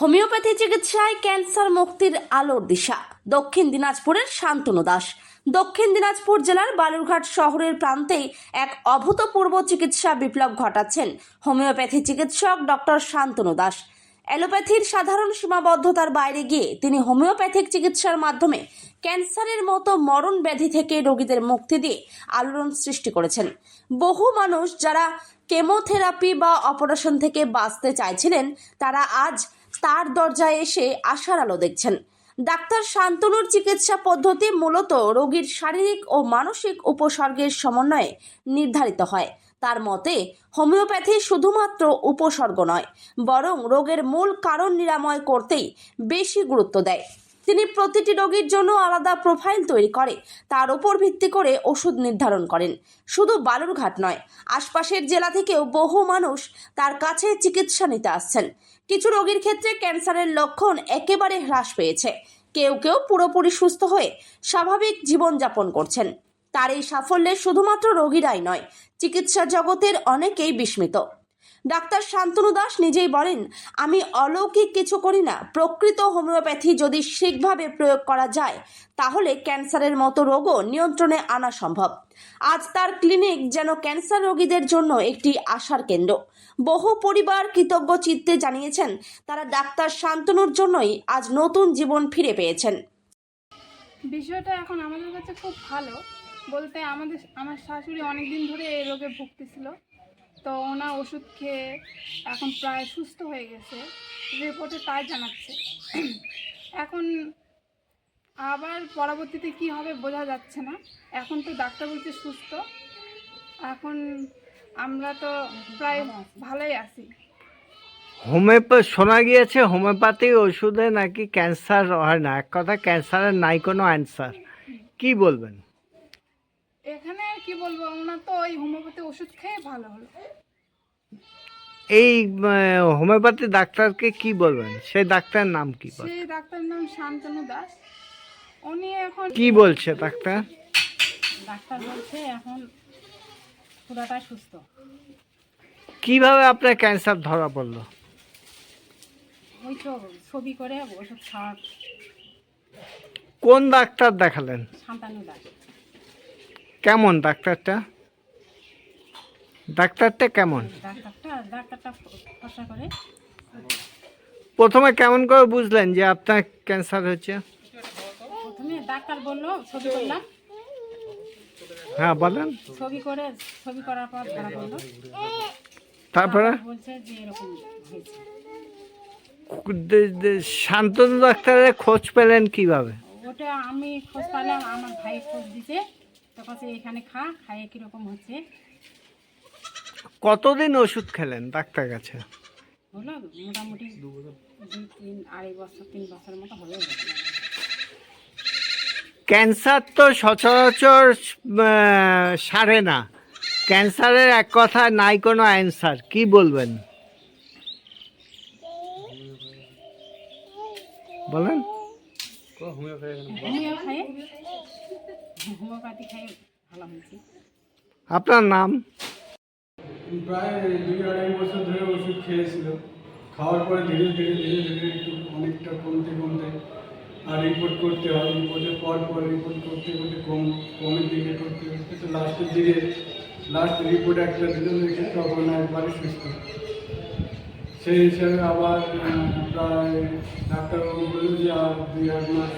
Homeopathy চিকিৎসায় cancer মুক্তির আলোর দিশা। দক্ষিণ দিনাজপুরের শান্তনু দাস। দক্ষিণ দিনাজপুর জেলার বালুরঘাট শহরের প্রান্তে এক অভূতপূর্ব চিকিৎসা বিপ্লব ঘটাচ্ছেন হোমিওপ্যাথি চিকিৎসক ডক্টর শান্তনু দাস। অ্যালোপ্যাথির সাধারণ সীমাবদ্ধতার বাইরে গিয়ে তিনি হোমিওপ্যাথিক চিকিৎসার মাধ্যমে ক্যান্সারের মতো মরণ ব্যাধি থেকে রোগীদের মুক্তি দিয়ে আলোড়ন সৃষ্টি করেছেন। বহু মানুষ যারা কেমোথেরাপি বা অপারেশন থেকে বাঁচতে চাইছিলেন, তারা আজ তার দরজায় এসে আশার আলো দেখছেন। ডাক্তার শান্তনুর চিকিৎসা পদ্ধতি মূলত রোগীর শারীরিক ও মানসিক উপসর্গের সমন্বয়ে নির্ধারিত হয়। তার মতে, হোমিওপ্যাথি শুধুমাত্র উপসর্গ নয়, বরং রোগের মূল কারণ নিরাময় করতেই বেশি গুরুত্ব দেয়। তিনি প্রতিটি রোগীর জন্য আলাদা প্রোফাইল তৈরি করে, তার উপর ভিত্তি করে ওষুধ নির্ধারণ করেন। শুধু বালুরঘাট নয়, আশপাশের জেলা থেকেও বহু মানুষ তার কাছে চিকিৎসা নিতে আসছেন। কিছু রোগীর ক্ষেত্রে ক্যান্সারের লক্ষণ একেবারে হ্রাস পেয়েছে। কেউ কেউ পুরোপুরি সুস্থ হয়ে স্বাভাবিক জীবনযাপন করছেন। তার এই সাফল্যে শুধুমাত্র রোগীরাই নয়, চিকিৎসা জগতের অনেকেই বিস্মিত। ডাক্তার শান্তনু দাস নিজেই বলেন, আমি অলৌকিক কিছু করি না, প্রকৃত হোমিওপ্যাথি যদি ঠিকভাবে প্রয়োগ করা যায়, তাহলে ক্যান্সারের মতো রোগও নিয়ন্ত্রণে আনা সম্ভব। আজ তার ক্লিনিক যেন ক্যান্সার রোগীদের জন্য একটি আশার কেন্দ্র। বহু পরিবার কৃতজ্ঞ চিত্তে জানিয়েছেন, তারা ডাক্তার শান্তনুর জন্যই আজ নতুন জীবন ফিরে পেয়েছেন। বিষয়টা এখন আমাদের কাছে খুব ভালো। বলতে আমাদের, আমার শাশুড়ি অনেক দিন ধরে এই রোগে ভুগতেছিল। তো ওনার ওষুধ খেয়ে এখন প্রায় সুস্থ হয়ে গেছে। রিপোর্টে তাই জানাচ্ছে। এখন আবার পরবর্তীতে কি হবে বোঝা যাচ্ছে না। এখন তো ডাক্তার বলছে সুস্থ। এখন আমরা তো প্রায় ভালোই আছি। হোমিওপ্যাথ শোনা গিয়েছে হোমিওপ্যাথি ওষুধে নাকি ক্যান্সার হয় না। এক কথা ক্যান্সারের নাই কোনো অ্যান্সার। কি বলবেন? এখানে আর কি বলব ওনার তো ওই হোমিওপ্যাথি ওষুধ খেয়ে ভালো হলো। এই হোমিওপ্যাথি ডাক্তারকে কি বলবেন? সেই ডাক্তারের নাম কি সেই ডাক্তারের নাম শান্তনু দাস। উনি এখন কি বলছে ডাক্তার? ডাক্তার বলছে এখন পুরাটাই সুস্থ। কীভাবে আপনার ক্যান্সার ধরা পড়ল? ওই তো ছবি করে ওষুধ কোন ডাক্তার দেখালেন? দাস। কেমন ডাক্তারটা? ডাক্তারটা কেমন? ডাক্তারটা ডাক্তারটা খরচা করে। প্রথমে কেমন করে বুঝলেন যে আপনার ক্যান্সার প্রথমে ডাক্তার বলল ছবি করলাম। হ্যাঁ বলেন। ছবি করে ছবি করার পর ধরা পড়ল। তারপরে? বলছে যে এরকম হয়েছে। শান্তনু ডাক্তারের খোঁজ পেলেন কীভাবে? ওটা আমি খোঁজ পেলাম আমার ভাই খোঁজ দিছে। তখন এখানে খা খাইয়ে কীরকম হচ্ছে। কতদিন ওষুধ খেলেন ডাক্তার কাছে? হলো মোটামুটি দুই তিন আড়াই বছর তিন বছরের মতো হয়ে গেছে ক্যান্সার তো সচরাচর সারে না। ক্যান্সারের এক কথা নাই কোনো অ্যান্সার কি বলবেন? বলেন। আপনার নাম? প্রায় দুই আড়াই বছর ধরে ওষুধ খেয়েছিল খাওয়ার পরে ধীরে ধীরে ধীরে ধীরে একটু অনেকটা কমতে কমতে আর রিপোর্ট করতে হয় রিপোর্টের পর পর রিপোর্ট করতে করতে কম কমের দিকে করতে করতে তো লাস্টের দিকে লাস্ট রিপোর্ট একটা দিল দেখে তখন একবারে সুস্থ। সেই হিসাবে আবার প্রায় ডাক্তারবাবু বলল যে আর দুই আট মাস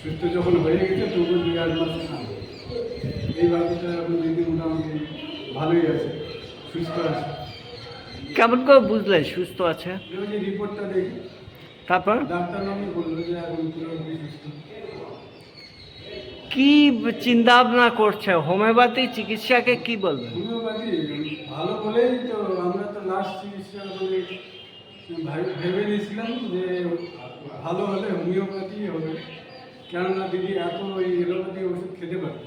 সুস্থ যখন হয়ে গেছে তবু দুই আট মাস এই বাচ্চাটা এখন দিদি মোটামুটি ভালোই আছে সুস্থ আছে। কেমন করে বুঝলেন সুস্থ আছে? রিপোর্টটা দেখি তারপর? কি চিন্তা ভাবনা করছে? হোমিওপ্যাথি চিকিৎসাকে কি হোমিওপ্যাথি ভালো বলেই তো আমরা তো লাস্ট চিকিৎসা বলে ভেবে নিয়েছিলাম যে ভালো হলে হোমিওপ্যাথি হবে। কেননা দিদি এত ওই এলোপ্যাথি ওষুধ খেতে পারত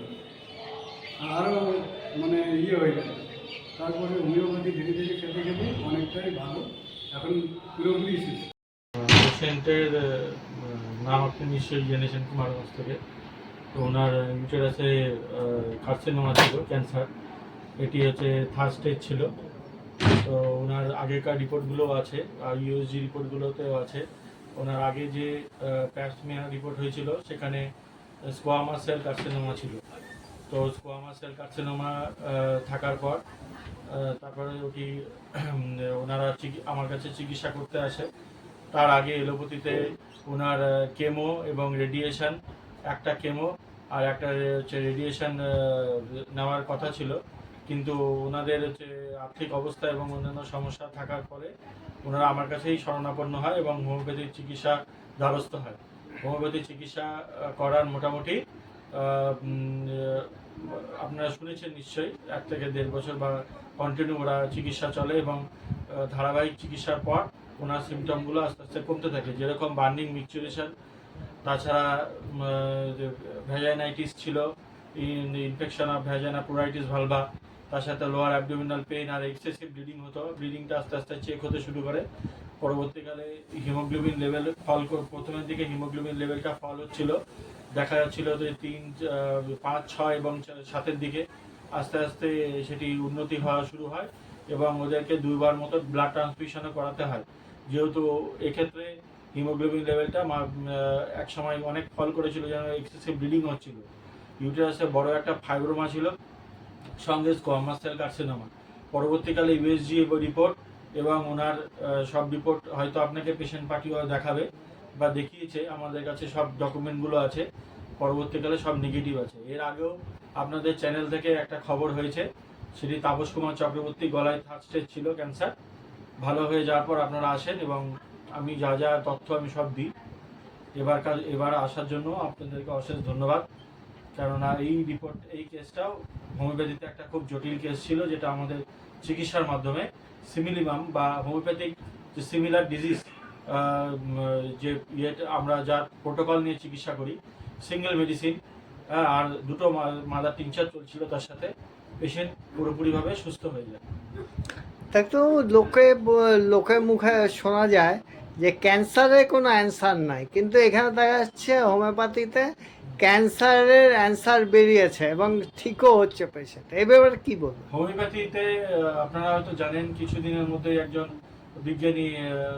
আরও মানে ইয়ে হয়ে গেল। তারপরে হোমিওপ্যাথি ধীরে ধীরে খেতে খেতে অনেকটাই ভালো। এখন পুরোপুরি সুস্থ। পেশেন্টের নাম আপনি নিশ্চয়ই জেনেছেন কুমারগঞ্জ থেকে। তো ওনার ইউটেরাসে কার্সিনোমা ছিল ক্যান্সার এটি হচ্ছে থার্ড স্টেজ ছিল। তো ওনার আগেকার রিপোর্টগুলো আছে আর ইউএসজি রিপোর্টগুলোতেও আছে। ওনার আগে যে প্যাপসমিয়ার রিপোর্ট হয়েছিল, সেখানে স্কোয়ামা সেল কার্সিনোমা ছিল। তো স্কোয়ামা সেল কার্সিনোমা থাকার পর তারপরে ওটি ওনারা আমার কাছে চিকিৎসা করতে আসে। তার আগে এলোপ্যাথিতে ওনার কেমো এবং রেডিয়েশন একটা কেমো আর একটা হচ্ছে রেডিয়েশন নেওয়ার কথা ছিল। কিন্তু ওনাদের হচ্ছে আর্থিক অবস্থা এবং অন্যান্য সমস্যা থাকার পরে ওনারা আমার কাছেই শরণাপন্ন হয় এবং হোমিওপ্যাথিক চিকিৎসা দ্বারস্থ হয়। হোমিওপ্যাথি চিকিৎসা করার মোটামুটি আপনারা শুনেছেন নিশ্চয়ই, এক থেকে দেড় বছর বা কন্টিনিউ ওরা চিকিৎসা চলে এবং ধারাবাহিক চিকিৎসার পর ওনার সিমটমগুলো আস্তে আস্তে কমতে থাকে। যেরকম বার্নিং মিকচুরেশন তাছাড়া ভ্যাজাইনাইটিস ছিল infection of vagina pruritus vulva তার সাথে লোয়ার অ্যাবডোমিনাল পেইন আর এক্সেসিভ ব্লিডিং হতো। ব্লিডিংটা আস্তে আস্তে চেক হতে শুরু করে। পরবর্তীকালে হিমোগ্লোবিন লেভেল ফল প্রথমের দিকে হিমোগ্লোবিন লেভেলটা ফল হচ্ছিল। দেখা যাচ্ছিল যে তিন পাঁচ, ছয় এবং সাতের দিকে আস্তে আস্তে সেটি উন্নতি হওয়া শুরু হয় এবং ওদেরকে দুইবার মতো ব্লাড ট্রান্সফিউশনও করাতে হয়। যেহেতু এক্ষেত্রে হিমোগ্লোবিন লেভেলটা এক সময় অনেক ফল করেছিল, যেন এক্সেসিভ ব্লিডিং হচ্ছিল। ইউটেরাসে বড় একটা ফাইব্রোমা ছিল, সঙ্গে স্কোয়ামাস সেল কার্সিনোমা পরবর্তীকালে ইউএসজি রিপোর্ট এবং ওনার সব রিপোর্ট হয়তো আপনাকে পেশেন্ট পার্টিও দেখাবে বা দেখিয়েছে, আমাদের কাছে সব ডকুমেন্টগুলো আছে। পরবর্তীকালে সব নেগেটিভ আছে। এর আগেও আপনাদের চ্যানেল থেকে একটা খবর হয়েছে সেটি তাপস কুমার চক্রবর্তী গলায় থার্ড স্টেজ ছিল ক্যান্সার ভালো হয়ে যাওয়ার পর আপনারা আসেন এবং আমি যা যা তথ্য আমি সব দিই। এবার কাজ এবার আসার জন্য আপনাদেরকে অশেষ ধন্যবাদ। কেননা এই রিপোর্ট এই কেসটাও হোমিওপ্যাথিতে একটা খুব জটিল কেস ছিল, যেটা আমাদের চিকিৎসার মাধ্যমে সিমিলিমাম বা হোমিওপ্যাথিক যে সিমিলার ডিজিজ যে ইয়েটা আমরা যা প্রোটোকল নিয়ে চিকিৎসা করি সিঙ্গেল মেডিসিন আর দুটো মাদার টিংচার চলছিল তার সাথে। পেশেন্ট পুরোপুরিভাবে সুস্থ হয়ে যায়। তো লোকে লোকের মুখে শোনা যায় যে ক্যান্সারের কোনো অ্যান্সার নাই। কিন্তু এখানে দেখা যাচ্ছে হোমিওপ্যাথিতে ক্যান্সারের অ্যান্সার বেরিয়েছে এবং ঠিকও হচ্ছে পেশেন্ট এই ব্যাপারে কী বলব? হোমিওপ্যাথিতে আপনারা হয়তো জানেন কিছুদিনের মধ্যে একজন বিজ্ঞানী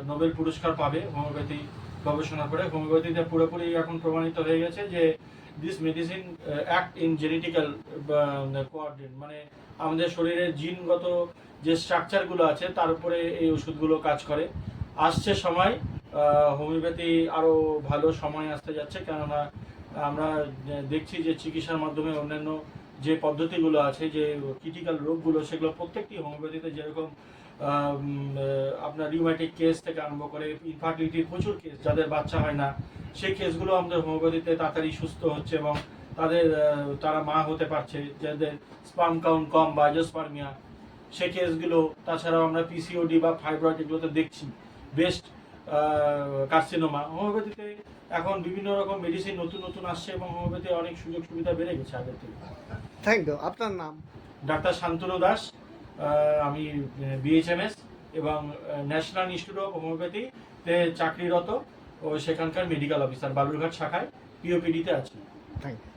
নোবেল পুরস্কার পাবে হোমিওপ্যাথি গবেষণা করে। হোমিওপ্যাথিতে পুরোপুরি এখন প্রমাণিত হয়ে গেছে যে this medicine act in genetical coordinate মানে আমাদের শরীরে জিনগত যে স্ট্রাকচারগুলো আছে, তার উপরে এই ওষুধগুলো কাজ করে। আসছে সময় হোমিওপ্যাথি আরও ভালো সময় আসতে যাচ্ছে, কেননা আমরা দেখছি যে চিকিৎসার মাধ্যমে অন্যান্য যে পদ্ধতিগুলো আছে, যে ক্রিটিক্যাল রোগগুলো, সেগুলো প্রত্যেকটি হোমিওপ্যাথিতে যেরকম আপনার রিউম্যাটিক কেস থেকে আরম্ভ করে ইনফার্টিলিটির প্রচুর কেস যাদের বাচ্চা হয় না, সেই কেসগুলো আমাদের হোমিওপ্যাথিতে তাড়াতাড়ি সুস্থ হচ্ছে এবং তাদের তারা মা হতে পারছে, যাদের স্পাম কাউন্ট কম বা জোস্পার্মিয়া সেই কেসগুলো তাছাড়াও আমরা পিসিওডি বা ফাইব্রয়েড এগুলোতে দেখছি। বেস্ট কার্সিনোমা হোমিওপ্যাথিতে এখন বিভিন্ন রকম মেডিসিন নতুন নতুন আসছে এবং হোমিওপ্যাথি অনেক সুযোগ সুবিধা বেড়ে গেছে আগের থেকে। থ্যাংক ইউ আপনার নাম? ডাক্তার শান্তনু দাস আমি বিএইচএমএস এবং ন্যাশনাল ইনস্টিটিউট অফ হোমিওপ্যাথিতে চাকরিরত ও সেখানকার মেডিকেল অফিসার বালুরঘাট শাখায় পিওপিডিতে আছি। Thank you